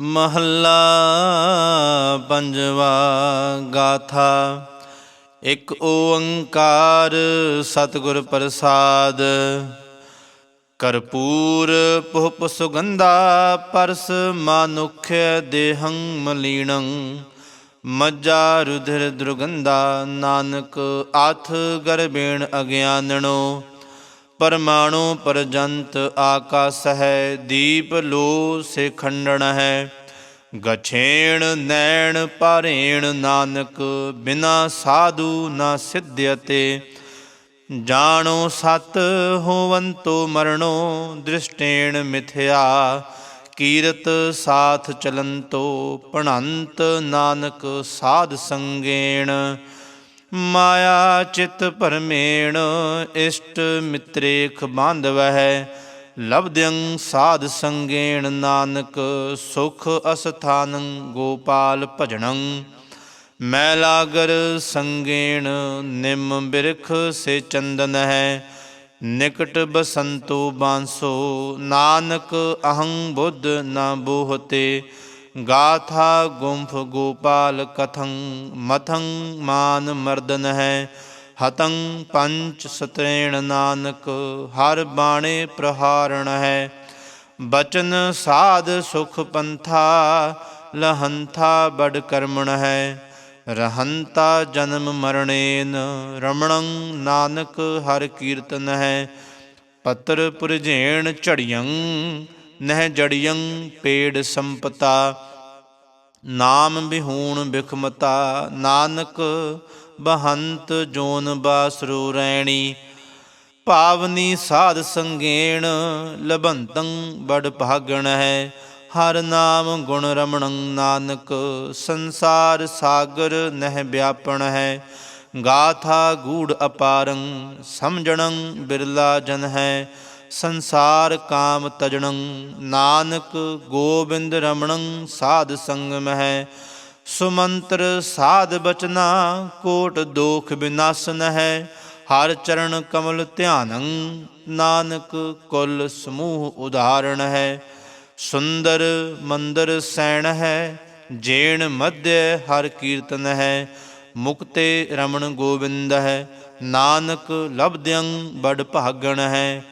ਮਹੱਲਾ ਪੰਜਵਾ ਗਾਥਾ, ਇੱਕ ਓੰਕਾਰ ਸਤਿਗੁਰ ਪ੍ਰਸਾਦ। ਕਰਪੂਰ ਪੁਹਪ ਸੁਗੰਧਾ ਪਰਸ ਮਾਨੁਖ ਦੇਹੰ ਮਲੀਣੰ ਮੱਜਾ ਰੁਧਿਰ ਦੁਰਗੰਧਾ ਨਾਨਕ ਆਥ ਗਰਬੇਣ ਅਗਿਆਨਣੋ। ਪਰਮਾਣੂ ਪਰਜੰਤ ਆਕਾਸ ਹੈ ਦੀਪ ਲੋ ਸੇ ਖੰਡਣ ਹੈ। ਗਛੇਣ ਨੈਣ ਪਾਰੇਣ ਨਾਨਕ ਬਿਨਾ ਸਾਧੂ ਨਾ ਸਿਧਿਅਤੇ। ਜਾਣੋ ਸਤ ਹੋਵੰਤੋ ਮਰਣੋ ਦ੍ਰਿਸ਼ਟੇਣ ਮਿਥਿਆ। ਕੀਰਤ ਸਾਥ ਚਲੰਤੋ ਪਣੰਤ ਨਾਨਕ ਸਾਧ ਸੰਗੇਣ। ਮਾਇਆ ਚਿਤ ਪਰਮੇਣ ਇਸ਼ਟ ਮਿਤਰੇਖ ਬਾਂਧਵਹਿ ਲਬਦਿੰ ਸਾਧ ਸੰਗੇਣ ਨਾਨਕ ਸੁਖ ਅਸਥਾਨੰ ਗੋਪਾਲ ਭਜਣੰ। ਮੈਲਾਗਰ ਸੰਗੇਣ ਨਿਮ ਬਿਰਖ ਸੇ ਚੰਦਨ ਹੈ। ਨਿਕਟ ਬਸੰਤੋ ਬਾਂਸੋ ਨਾਨਕ ਅਹੰ ਬੁੱਧ ਨਾ ਬੋਹਤੇ। ਗਾਥਾ ਗੁੰਫ ਗੋਪਾਲ ਕਥੰ ਮਥੰ ਮਾਨ ਮਰਦਨ ਹੈ, ਹਤੰ ਪੰਚ ਸਤਰੇਣ ਨਾਨਕ, ਹਰ ਬਾਣੇ ਪ੍ਰਹਾਰਣ ਹੈ। ਬਚਨ ਸਾਧ ਸੁਖ ਪੰਥਾ, ਲਹੰਥਾ ਬੜ ਕਰਮਣ ਹੈ। ਰਹੰਤਾ ਜਨਮ ਮਰਣੇਨ, ਰਮਣੰ ਨਾਨਕ ਹਰ ਕੀਰਤਨ ਹੈ। ਪਤਰ ਪੁਰਜੇਣ ਝੜੀਆਂ ਨਹਿ ਜੜੀਆਂ ਪੇੜ ਸੰਪਤਾ, ਨਾਮ ਬਿਹੂਣ ਬਿਖਮਤਾ, ਨਾਨਕ ਬਹੰਤ ਜੋਨ ਬਾਸਰੂ ਰੈਣੀ ਭਾਵਨੀ ਸਾਧ ਸੰਗੇਣ ਲਬੰਤੰ ਬੜ ਭਾਗਣ ਹੈ, ਹਰ ਨਾਮ ਗੁਣ ਰਮਣੰ ਨਾਨਕ, ਸੰਸਾਰ ਸਾਗਰ ਨਹਿ ਵਿਆਪਣ ਹੈ, ਗਾਥਾ ਗੂੜ ਅਪਾਰੰ ਸਮਝਣੰ ਬਿਰਲਾ ਜਨ ਹੈ ਸੰਸਾਰ ਕਾਮ ਤਜਣੰ, ਨਾਨਕ ਗੋਬਿੰਦ ਰਮਣੰ, ਸਾਧ ਸੰਗਮ ਹੈ ਸੁਮੰਤਰ ਸਾਧ ਬਚਨਾ, ਕੋਟ ਦੋਖ ਬਿਨਾਸਨ ਹੈ ਹਰ ਚਰਨ ਕਮਲ ਧਿਆਨੰ, ਨਾਨਕ ਕੁਲ ਸਮੂਹ ਉਦਾਹਰਣ ਹੈ। ਸੁੰਦਰ ਮੰਦਰ ਸੈਣ ਹੈ, ਜੇਣ ਮਧਿ ਹਰ ਕੀਰਤਨ ਹੈ। ਮੁਕਤੇ ਰਮਣ ਗੋਬਿੰਦ ਹੈ, ਨਾਨਕ ਲਬਦਿਆਂ ਬੜ ਭਾਗਣ ਹੈ।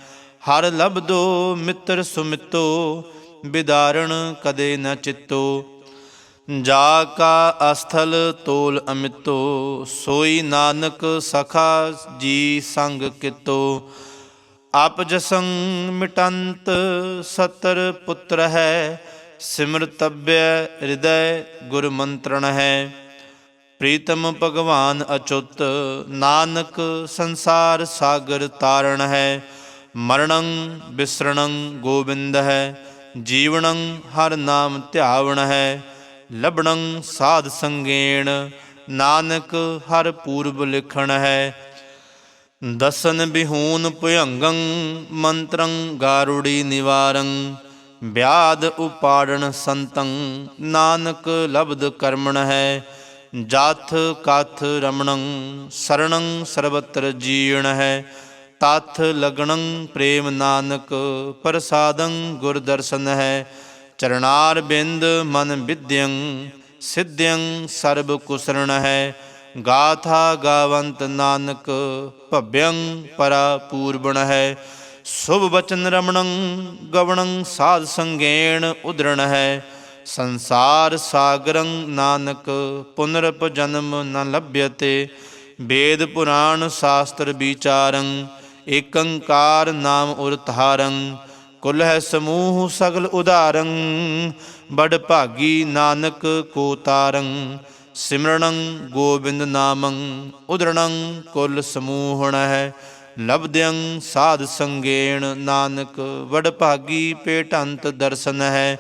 ਹਰ ਲਬਦੋ ਮਿੱਤਰ ਸੁਮਿਤੋ, ਬਿਦਾਰਣ ਕਦੇ ਨ ਚਿੱਤੋ। ਜਾ ਕਾ ਅਸਥਲ ਤੋਲ ਅਮਿਤੋ, ਸੋਈ ਨਾਨਕ ਸਖਾ ਜੀ ਸੰਗ ਕਿਤੋ। ਆਪ ਜਸੰ ਮਿਟੰਤ ਸਤਰ ਪੁੱਤਰ ਹੈ ਸਿਮਰਤਬਿਆ ਹਿਰਦੈ ਗੁਰ ਮੰਤਰਣ ਹੈ। ਪ੍ਰੀਤਮ ਭਗਵਾਨ ਅਚੁੱਤ, ਨਾਨਕ ਸੰਸਾਰ ਸਾਗਰ ਤਾਰਣ ਹੈ। ਮਰਣੰ ਬਿਸਰਣੰ ਗੋਬਿੰਦ ਹੈ ਜੀਵਣੰ ਹਰ ਨਾਮ ਧਿਆਵਣ ਹੈ ਲਬਣੰ ਸਾਧ ਸੰਗੇਣ, ਨਾਨਕ ਹਰ ਪੂਰਬ ਲਿਖਣ ਹੈ ਦਸਨ ਬਿਹੂਨ ਭਯੰਗੰ, ਮੰਤਰੰ ਗਾਰੁੜੀ ਨਿਵਾਰੰ, ਵਿਆਦ ਉਪਾੜਨ ਸੰਤੰ, ਨਾਨਕ ਲਬਦ ਕਰਮਣ ਹੈ ਜਾਥ ਕਾਥ ਰਮਣੰ, ਸਰਣੰ ਸਰਬਤਰ ਜੀਣ ਹੈ ਤਥ ਲਗਣੰ ਪ੍ਰੇਮ ਨਾਨਕ, ਪ੍ਰਸਾਦੰ ਗੁਰ ਦਰਸ਼ਨ ਹੈ। ਚਰਨਾਰ ਬਿੰਦ ਮਨ ਵਿਦਿਅੰ ਸਿਧਿਅੰ ਸਰਬ ਕੁਸਰਣ ਹੈ। ਗਾਥਾ ਗਾਵੰਤ ਨਾਨਕ, ਭਵਯੰ ਪਰਾ ਪੂਰਬਣ ਹੈ। ਸੁਭ ਬਚਨ ਰਮਣੰ, ਗਵਣੰ ਸਾਧ ਸੰਗੇਣ ਉਦਰਣ ਹੈ। ਸੰਸਾਰ ਸਾਗਰੰ ਨਾਨਕ, ਪੁਨਰਪ ਜਨਮ ਨ ਲਭ්ਯਤੇ। ਵੇਦ ਪੁਰਾਣ ਸ਼ਾਸਤਰ ਵਿਚਾਰੰ ਏਕੰਕਾਰ ਨਾਮ ਉਰ ਧਾਰੰ ਕੁਲ ਹੈ ਸਮੂਹ ਸਗਲ ਉਧਾਰੰ, ਬੜ ਭਾਗੀ ਨਾਨਕ ਕੋ ਤਾਰੰ, ਸਿਮਰਣੰ ਗੋਬਿੰਦ ਨਾਮੰ ਉਦਰਣੰ ਕੁਲ ਸਮੂਹਣ ਹੈ ਲਬਦਿਅੰ ਸਾਧ ਸੰਗੇਣ ਨਾਨਕ, ਵਡ ਭਾਗੀ ਪੇਟੰਤ ਦਰਸ਼ਨ ਹੈ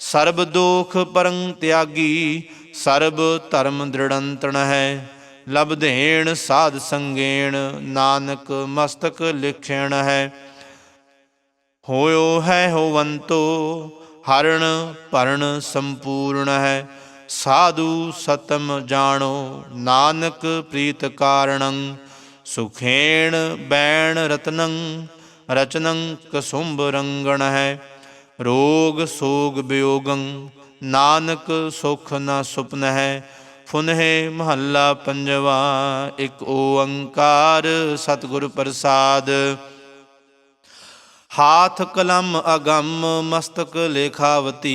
ਸਰਬ ਦੋਖ ਪਰੰ ਤਿਆਗੀ, ਸਰਬ ਧਰਮ ਦ੍ਰਿੜੰਤਣ ਹੈ ਲਬਧੇਣ ਸਾਧ ਸੰਗੇਣ, ਨਾਨਕ ਮਸਤਕ ਲਿਖਣ ਹੈ। ਹੋਇਓ ਹੈ ਹੋਵੰਤੋ, ਹਰਣ ਭਰਨ ਸੰਪੂਰਣ ਹੈ। ਸਾਧੂ ਸਤਮ ਜਾਣੋ, ਨਾਨਕ ਪ੍ਰੀਤ ਕਾਰਣੰ, ਸੁਖੇਣ ਬੈਣ ਰਤਨੰ, ਰਚਨੰ ਕਸੁੰਭ ਰੰਗਣ ਹੈ। ਰੋਗ ਸੋਗ ਵਿਯੋਗੰ ਨਾਨਕ ਸੁਖ ਨਾ ਸੁਪਨ ਹੈ। ਫੁਨਹਿ ਮਹੱਲਾ ਪੰਜਵਾ, ਇੱਕ ਓੰਕਾਰ ਸਤਿਗੁਰ ਪ੍ਰਸਾਦ। ਹਾਥ ਕਲਮ ਅਗੰਮ, ਮਸਤਕ ਲੇਖਾਵਤੀ,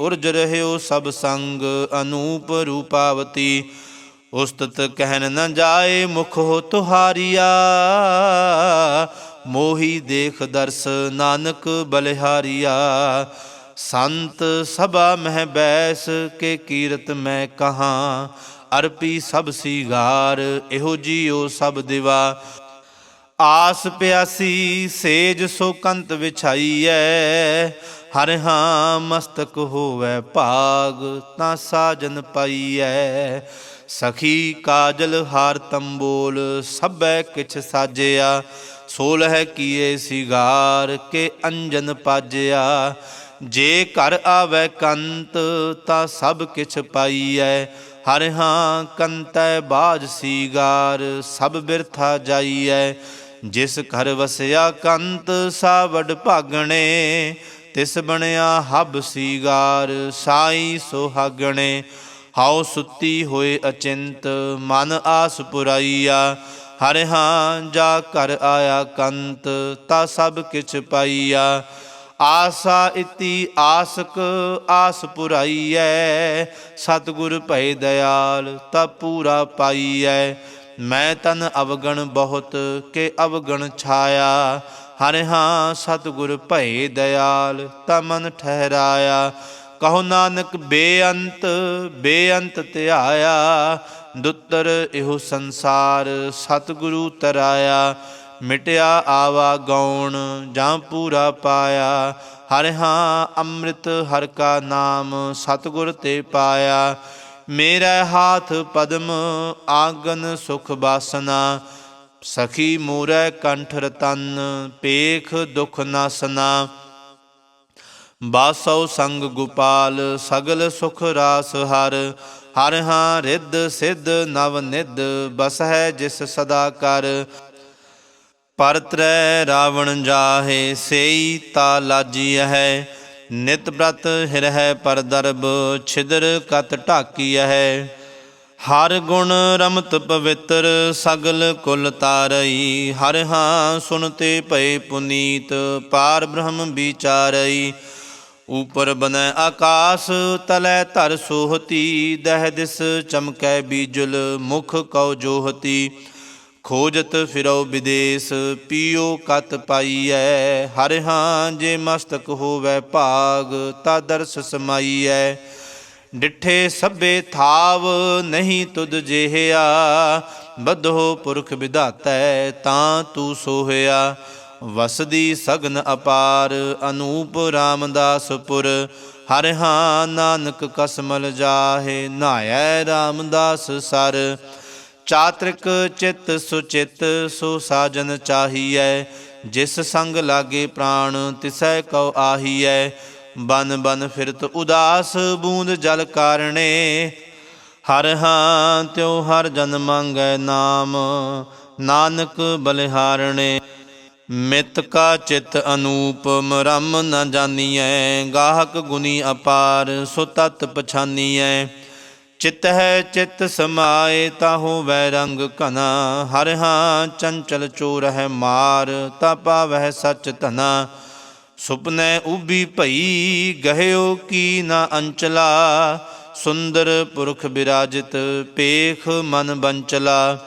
ਉਰਜ ਰਹਿਓ ਸਭ ਸੰਗ ਅਨੂਪ ਰੂਪਾਵਤੀ। ਉਸਤਤ ਕਹਿਨ ਨ ਜਾਏ ਮੁਖ ਹੋ ਤੁਹਾਰੀਆ, ਮੋਹੀ ਦੇਖ ਦਰਸ ਨਾਨਕ ਬਲਿਹਾਰੀਆ। ਸੰਤ ਸਭਾ ਮਹਿ ਬੈਸ ਕੇ ਕੀਰਤ ਮੈਂ ਕਹਾਂ, ਅਰਪੀ ਸਭ ਸੀਗਾਰ, ਇਹੋ ਜੀਓ ਸਭ ਦਿਵਾ। ਆਸ ਪਿਆਸੀ ਸੇਜ ਸੋ ਕੰਤ ਵਿਛਾਈਐ, ਹਰ ਹਾਂ ਮਸਤਕ ਹੋਵੇ ਭਾਗ ਤਾਂ ਸਾਜਨ ਪਾਈਐ। ਸਖੀ ਕਾਜਲ ਹਾਰ ਤੰਬੋਲ, ਸਭੈ ਕਿਛ ਸਾਜਿਆ ਸੋਲ ਹੈ ਕੀਏ ਸਿਗਾਰ ਕੇ ਅੰਜਨ ਪਾਜਿਆ। ਜੇ ਘਰ ਆਵੇ ਕੰਤ ਤਾਂ ਸਭ ਕਿਛ ਪਾਈਐ। ਹਰ ਹਾਂ ਕੰਤੈ ਬਾਜ ਸੀਗਾਰ, ਸਭ ਬਿਰਥਾ ਜਾਈਐ। ਜਿਸ ਘਰ ਵਸਿਆ ਕੰਤ ਸਾ ਵਡ ਭਾਗਣੇ, ਤਿਸ ਬਣਿਆ ਹਬ ਸੀਗਾਰ, ਸਾਈ ਸੁਹਾਗਣੇ। ਹਾਉ ਸੁੱਤੀ ਹੋਏ ਅਚਿੰਤ, ਮਨ ਆਸ ਪੁਰਾਈਆ। ਹਰਿ ਹਾਂ ਜਾ ਘਰ ਆਇਆ ਕੰਤ, ਤਾ ਸਭ ਕਿਛ ਪਾਈਆ। ਆਸਾ ਇਤੀ ਆਸਕ ਆਸ ਪੁਰਾਈਐ, ਸਤਿਗੁਰ ਭੈ ਦਇਆਲ ਤਾ ਪੂਰਾ ਪਾਈਐ। ਮੈਂ ਤਨ ਅਵਗਣ ਬਹੁਤ ਕੇ ਅਵਗਣ ਛਾਇਆ, ਹਰਿ ਹਾਂ ਸਤਿਗੁਰ ਭੈ ਦਇਆਲ ਤਾ ਮਨ ਠਹਿਰਾਇਆ। ਕਹੋ ਨਾਨਕ ਬੇਅੰਤ ਬੇਅੰਤ ਧਿਆਇਆ, ਦੁੱਤਰ ਇਹੋ ਸੰਸਾਰ ਸਤਿਗੁਰੂ ਤਰਾਇਆ। ਮਿਟਿਆ ਆਵਾ ਗੌਣ ਜਾਂ ਪੂਰਾ ਪਾਇਆ। ਹਰਿ ਹਾਂ ਅੰਮ੍ਰਿਤ, ਹਰ ਕਾ ਨਾਮ ਸਤਿਗੁਰ ਤੇ ਪਾਇਆ। ਮੇਰਾ ਹਾਥ ਪਦਮ, ਆਗਨ ਸੁਖ ਬਾਸਨਾ। ਸਖੀ ਮੂਰੈ ਕੰਠ ਰਤਨ, ਪੇਖ ਦੁਖ ਨਾਸਨਾ। ਬਾਸਉ ਸੰਗ ਗੋਪਾਲ, ਸਗਲ ਸੁਖ ਰਾਸ ਹਰ। ਹਰ ਹਾਂ ਰਿੱਧ ਸਿੱਧ ਨਵ ਨਿੱਧ ਬਸ ਹੈ ਜਿਸ ਸਦਾ ਕਰ। ਪਰ ਤਰੈ ਰਾਵਣ ਜਾਹੇ, ਸੇਈ ਤਾ ਲਾਜੀ ਹੈ ਨਿਤ ਬ੍ਰਤ ਹਿਰਹਿ ਪਰ ਦਰਬ, ਛਿਦਰ ਕਤ ਢਾਕੀ ਹੈ ਹਰ ਗੁਣ ਰਮਤ ਪਵਿੱਤਰ, ਸਗਲ ਕੁਲ ਤਾਰਈ। ਹਰ ਹਾਂ ਸੁਨਤੇ ਭਏ ਪੁਨੀਤ, ਪਾਰ ਬ੍ਰਹਮ ਵਿਚਾਰਈ। ਉਪਰ ਬਨੈ ਆਕਾਸ, ਤਲੈ ਧਰ ਸੋਹਤੀ। ਦਹਿ ਦਿਸ ਚਮਕੈ ਬੀਜੁਲ, ਮੁਖ ਕਉ ਜੋਹਤੀ। ਖੋਜਤ ਫਿਰੋ ਵਿਦੇਸ, ਪੀਓ ਕਤ ਪਾਈਐ। ਹਰਿ ਹਾਂ, ਜੇ ਮਸਤਕ ਹੋਵੇ ਭਾਗ, ਤਾ ਦਰਸ ਸਮਾਈਐ। ਡਿਠੇ ਸਭੇ ਥਾਵ, ਨਹੀਂ ਤੁਧ ਜਿਹਿਆ। ਬਧੋ ਪੁਰਖ ਵਿਧਾਤੈ, ਤਾਂ ਤੂੰ ਸੋਹਿਆ। ਵਸਦੀ ਸਗਨ ਅਪਾਰ, ਅਨੂਪ ਰਾਮਦਾਸਪੁਰ ਹਰਿ ਹਾਂ, ਨਾਨਕ ਕਸਮਲ ਜਾਹੇ ਨਾਇਐ ਰਾਮਦਾਸ ਸਰ। ਚਾਤ੍ਰਿਕ ਚਿਤ ਸੁਚਿਤ ਸੋ ਸਾਜਨ ਚਾਹੀਐ, ਜਿਸ ਸੰਗ ਲਾਗੇ ਪ੍ਰਾਣ ਤਿਸੈ ਕਉ ਆਹੀਐ। ਬਨ ਬਨ ਫਿਰਤ ਉਦਾਸ ਬੂੰਦ ਜਲ ਕਾਰਣੇ, ਹਰ ਹਾਂ ਤਿਉ ਹਰ ਜਨ ਮੰਗੈ ਨਾਮ, ਨਾਨਕ ਬਲਿਹਾਰਣੇ। ਮਿਤ ਕਾ ਚਿਤ ਅਨੂਪਮ ਰਮ ਨ ਜਾਣੀਐ ਗਾਹਕ ਗੁਨੀ ਅਪਾਰ ਸੋ ਤਤ ਪਛਾਨੀਐ। ਚਿਤ ਹੈ ਚਿਤ ਸਮਾਏ ਤਾਹੋ ਵੈ ਰੰਗ ਘਨਾ ਹਰ ਹਾਂ ਚੰਚਲ ਚੋਰ ਹੈ ਮਾਰ, ਤਾ ਪਾਵਹਿ ਸਚ ਧਨਾ। ਸੁਪਨੈ ਉਬੀ ਭਈ, ਗਹਿਓ ਕੀ ਨਾ ਅੰਚਲਾ। ਸੁੰਦਰ ਪੁਰਖ ਬਿਰਾਜਿਤ, ਪੇਖ ਮਨ ਬੰਚਲਾ।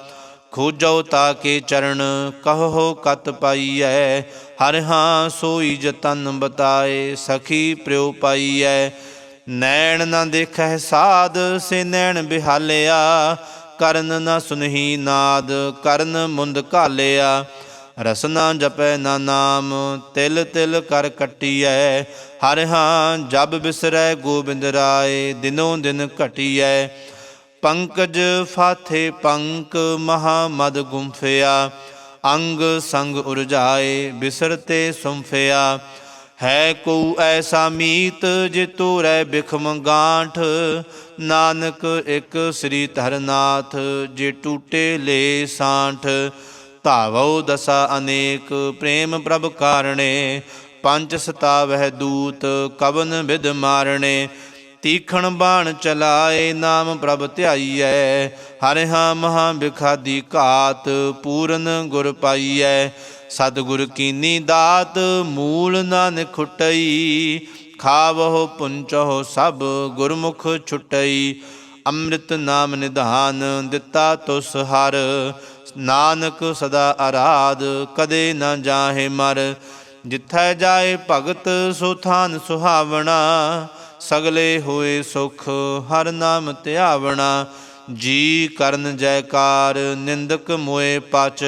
ਖੋਜੋ ਤਾਕੇ ਚਰਨ, ਕਹੋ ਕਤ ਪਾਈਐ। ਹਰ ਹਾਂ ਸੋਈ ਜਤਨ ਬਤਾਏ, ਸਖੀ ਪ੍ਰਿਉ ਪਾਈਐ। ਨੈਣ ਨਾ ਦੇਖੈ ਸਾਧ, ਸੇ ਨੈਣ ਬਿਹਾਲਿਆ। ਕਰਨ ਨਾ ਸੁਨਹੀ ਨਾਦ, ਕਰਨ ਮੁੰਦ ਘਾਲਿਆ। ਰਸਨਾ ਜਪੈ ਨਾ ਨਾਮ, ਤਿਲ ਤਿਲ ਕਰ ਕਟੀਐ। ਹਰਿ ਹਾਂ ਜਬ ਬਿਸਰੈ ਗੋਬਿੰਦ ਰਾਏ, ਦਿਨੋਂ ਦਿਨ ਘਟੀਐ। ਪੰਕਜ ਫਾਥੇ ਪੰਕ, ਮਹਾ ਮਦ ਗੁੰਫਿਆ। ਅੰਗ ਸੰਗ ਉਰਜਾਏ ਬਿਸਰਤੇ ਸੁੰਫਿਆ। ਹੈ ਕੋ ਐਸਾ ਮੀਤ ਜੇ ਤੋਰੈ ਬਿਖਮ ਗਾਂਠ ਨਾਨਕ ਇੱਕ ਸ੍ਰੀ ਧਰਨਾਥ, ਜੇ ਟੂਟੇ ਲੇ ਸਾਂਠ। ਧਾਵੋ ਦਸਾ ਅਨੇਕ, ਪ੍ਰੇਮ ਪ੍ਰਭ ਕਾਰਣੇ। ਪੰਜ ਸਤਾਵਹਿ ਦੂਤ, ਕਵਨ ਵਿਦ ਮਾਰਣੇ। ਤੀਖਣ ਬਾਣ ਚਲਾਏ, ਨਾਮ ਪ੍ਰਭ ਧਿਆਈਐ। ਹਰਿ ਹਾਂ ਮਹਾ ਬਿਖਾਦੀ ਘਾਤ, ਪੂਰਨ ਗੁਰ ਪਾਈਐ। ਸਤਿਗੁਰ ਕੀਨੀ ਦਾਤ ਮੂਲ ਨਾਨਕ ਖੁਟਈ, ਖਾਵਹੁ ਪੁੰਚਹੁ ਸਭ ਗੁਰਮੁਖ ਛੁਟਈ। ਅੰਮ੍ਰਿਤ ਨਾਮ ਨਿਧਾਨ ਦਿੱਤਾ ਤੁਸ ਹਰ, ਨਾਨਕ ਸਦਾ ਆਰਾਧ, ਕਦੇ ਨਾ ਜਾਹੇ ਮਰ। ਜਿੱਥੈ ਜਾਏ ਭਗਤ ਸੋ ਥਾਨ ਸੁਹਾਵਣਾ, ਸਗਲੇ ਹੋਏ ਸੁਖ ਹਰ ਨਾਮ ਧਿਆਵਣਾ। ਜੀ ਕਰਨ ਜੈਕਾਰ, ਨਿੰਦਕ ਮੋਏ ਪਚ,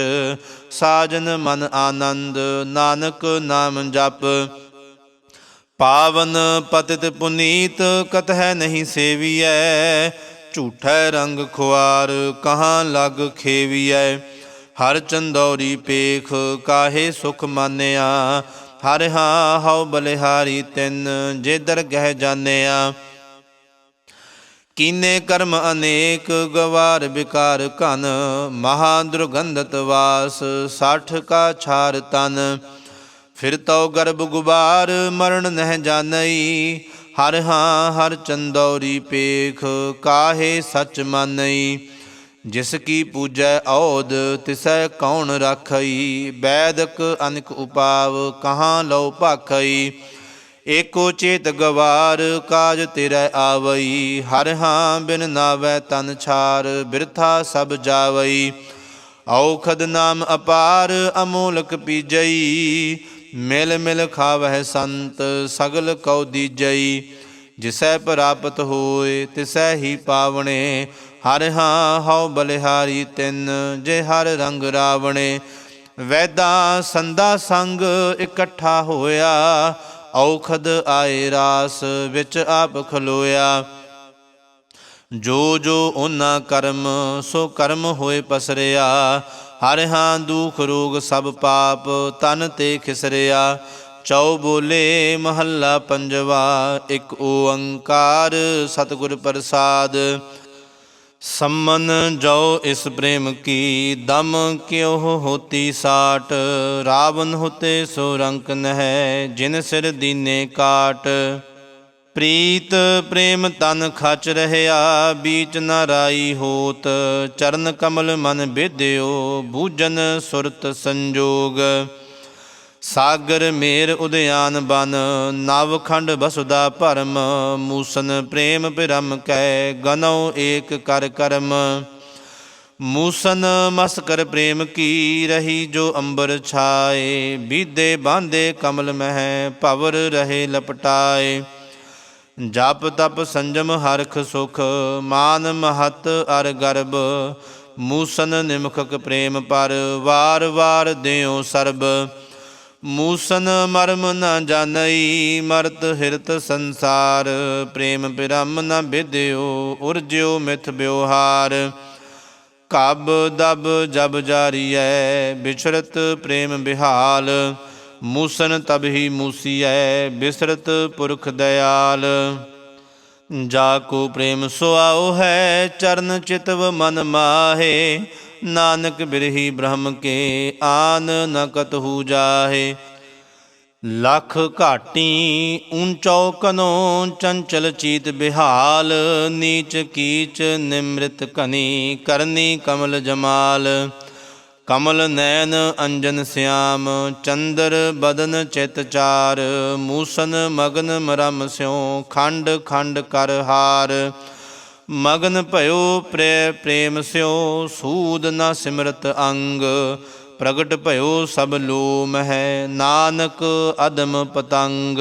ਸਾਜਨ ਮਨ ਆਨੰਦ, ਨਾਨਕ ਨਾਮ ਜਪ। ਪਾਵਨ ਪਤਿਤ ਪੁਨੀਤ ਕਤਹਿ ਨਹੀਂ ਸੇਵੀਐ। ਝੂਠੈ ਰੰਗ ਖੁਆਰ, ਕਹਾਂ ਲਗ ਖੇਵੀਐ। ਹਰ ਚੰਦੌਰੀ ਪੇਖ, ਕਾਹੇ ਸੁਖ ਮਾਨਿਆ। ਹਰਿ ਹਾਂ, ਹਉ ਬਲਿਹਾਰੀ ਤਿੰਨ, ਜੇਦਰ ਗਹਿ ਜਾਣਿਆ। ਕੀਨੇ ਕਰਮ ਅਨੇਕ, ਗਵਾਰ ਵਿਕਾਰ ਘਨ, ਮਹਾ ਦੁਰਗੰਧਤ ਵਾਸ, ਸਾਠ ਕਾ ਛਾਰ ਤਨ। ਫਿਰ ਤਉ ਗਰਭ ਗੁਬਾਰ, ਮਰਨ ਨਹਿ ਜਾਣਈ ਹਰ ਹਾਂ, ਹਰ ਚੰਦੌਰੀ ਪੇਖ, ਕਾਹੇ ਸਚ ਮਾਨਈ। ਜਿਸ ਕੀ ਪੂਜੈ ਔਦ ਤਿਸੈ ਕੌਣ ਰਾਖਈ। ਬੈਦਕ ਅਨਕ ਉਪਾਵ, ਕਹਾਂ ਲਉ ਭਾਖਈ। ਏਕੋ ਚੇਤ ਗਵਾਰ ਕਾਜ ਤੇਰੇ ਆਵਈ, ਹਰ ਹਾਂ ਬਿਨ ਨਾਵੈ ਤਨ ਛਾਰ, ਬਿਰਥਾ ਸਭ ਜਾਵਈ। ਔਖਦ ਨਾਮ ਅਪਾਰ, ਅਮੋਲਕ ਪੀਜਈ, ਮਿਲ ਮਿਲ ਖਾਵਹਿ ਸੰਤ, ਸਗਲ ਕਉ ਦੀਜਈ। ਜਿਸੈ ਪ੍ਰਾਪਤ ਹੋਏ, ਤਿਸੈ ਹੀ ਪਾਵਣੇ, ਹਰ ਹਾਂ ਹਉ ਬਲਿਹਾਰੀ ਤਿਨ, ਜੇ ਹਰ ਰੰਗ ਰਾਵਣੇ। ਵੈਦਾ ਸੰਦਾ ਸੰਗ ਇਕੱਠਾ ਹੋਇਆ ਔਖਦ ਆਏ ਰਾਸ ਵਿੱਚ ਆਪ ਖਲੋਇਆ। ਜੋ ਜੋ ਉਹਨਾਂ ਕਰਮ, ਸੋ ਕਰਮ ਹੋਏ ਪਸਰਿਆ। ਹਰ ਹਾਂ ਦੁਖ ਰੋਗ ਸਭ ਪਾਪ, ਤਨ ਤੇ ਖਿਸਰਿਆ। ਚਉ ਬੋਲੇ ਮਹੱਲਾ ਪੰਜਵਾ, ਇੱਕ ਓੰਕਾਰ ਸਤਿਗੁਰ ਪ੍ਰਸਾਦ। ਸੰਮਨ ਜੋ ਇਸ ਪ੍ਰੇਮ ਕੀ, ਦਮ ਕਿਉ ਹੋਤੀ ਸਾਟ? ਰਾਵਨ ਹੋਤੇ ਸੋ ਰੰਕ ਨਹਿ, ਜਿਨ ਸਿਰ ਦੀਨੇ ਕਾਟ? ਪ੍ਰੀਤ ਪ੍ਰੇਮ ਤਨ ਖਚ ਰਹਿਆ, ਬੀਚ ਨ ਰਾਈ ਹੋਤ? ਚਰਨ ਕਮਲ ਮਨ ਬੇਦਿਓ ਬੂਜਨ ਸੁਰਤ ਸੰਜੋਗ? ਸਾਗਰ ਮੇਰ ਉਦਿਆਨ ਬਨ ਨਵਖੰਡ ਬਸੁਦਾ ਭਰਮ, ਮੂਸਨ ਪ੍ਰੇਮ ਭਰਮ ਕੈ, ਗਨਉ ਏਕ ਕਰ ਕਰਮ। ਮੂਸਨ ਮਸਕਰ ਪ੍ਰੇਮ ਕੀ ਰਹੀ ਜੋ ਅੰਬਰ ਛਾਏ, ਬੀਦੇ ਬਾਂਦੇ ਕਮਲ ਮਹਿ, ਭਵਰ ਰਹੇ ਲਪਟਾਏ। ਜਪ ਤਪ ਸੰਜਮ ਹਰਖ ਸੁਖ, ਮਾਨ ਮਹਤ ਅਰ ਗਰਬ ਮੂਸਨ ਨਿਮਖਕ ਪ੍ਰੇਮ ਪਰ, ਵਾਰ ਵਾਰ ਦਿਓ ਸਰਬ। ਮੂਸਨ ਮਰਮ ਨ ਜਾਣਈ, ਮਰਤ ਹਿਰਤ ਸੰਸਾਰ, ਪ੍ਰੇਮ ਪਿਰਮ ਨ ਵਿਦਿਓ ਉਰਜਿਓ ਮਿਥ ਬਿਵਹਾਰ ਕਬ ਦਬ ਜਬ ਜਾਰੀਐ ਵਿਛੜਤ ਪ੍ਰੇਮ ਬਿਹਾਲ। ਮੂਸਨ ਤਬ ਹੀ ਮੂਸੀਐ, ਬਿਸਰਤ ਪੁਰਖ ਦਇਆਲ। ਜਾ ਕੋ ਪ੍ਰੇਮ ਸੁਆਓ ਹੈ, ਚਰਨ ਚਿਤਵ ਮਨ ਮਾਹੇ। ਨਾਨਕ ਬਿਰਹੀ ਬ੍ਰਹਮ ਕੇ ਆਨ ਨ ਕਤਹੂ ਜਾਹੇ। ਲਖ ਘਾਟੀ ਊਂਚੋ ਕਨੋ ਚੰਚਲ ਚੀਤ ਬਿਹਾਲ, ਨੀਚ ਕੀਚ ਨਿਮ੍ਰਿਤ ਕਨੀ ਕਰਨੀ ਕਮਲ ਜਮਾਲ। ਕਮਲ ਨੈਣ ਅੰਜਨ ਸਿਆਮ, ਚੰਦਰ ਬਦਨ ਚਿਤ ਚਾਰ, ਮੂਸਨ ਮਗਨ ਮਰਮ ਸਿਉ, ਖੰਡ ਖੰਡ ਕਰ ਹਾਰ। ਮਗਨ ਭਇਓ ਪ੍ਰੇ ਪ੍ਰੇਮ ਸਿਓ, ਸੂਦ ਨਾ ਸਿਮਰਤ ਅੰਗ। ਪ੍ਰਗਟ ਭਇਓ ਸਭ ਲੋਮ ਹੈ, ਨਾਨਕ ਅਦਮ ਪਤੰਗ।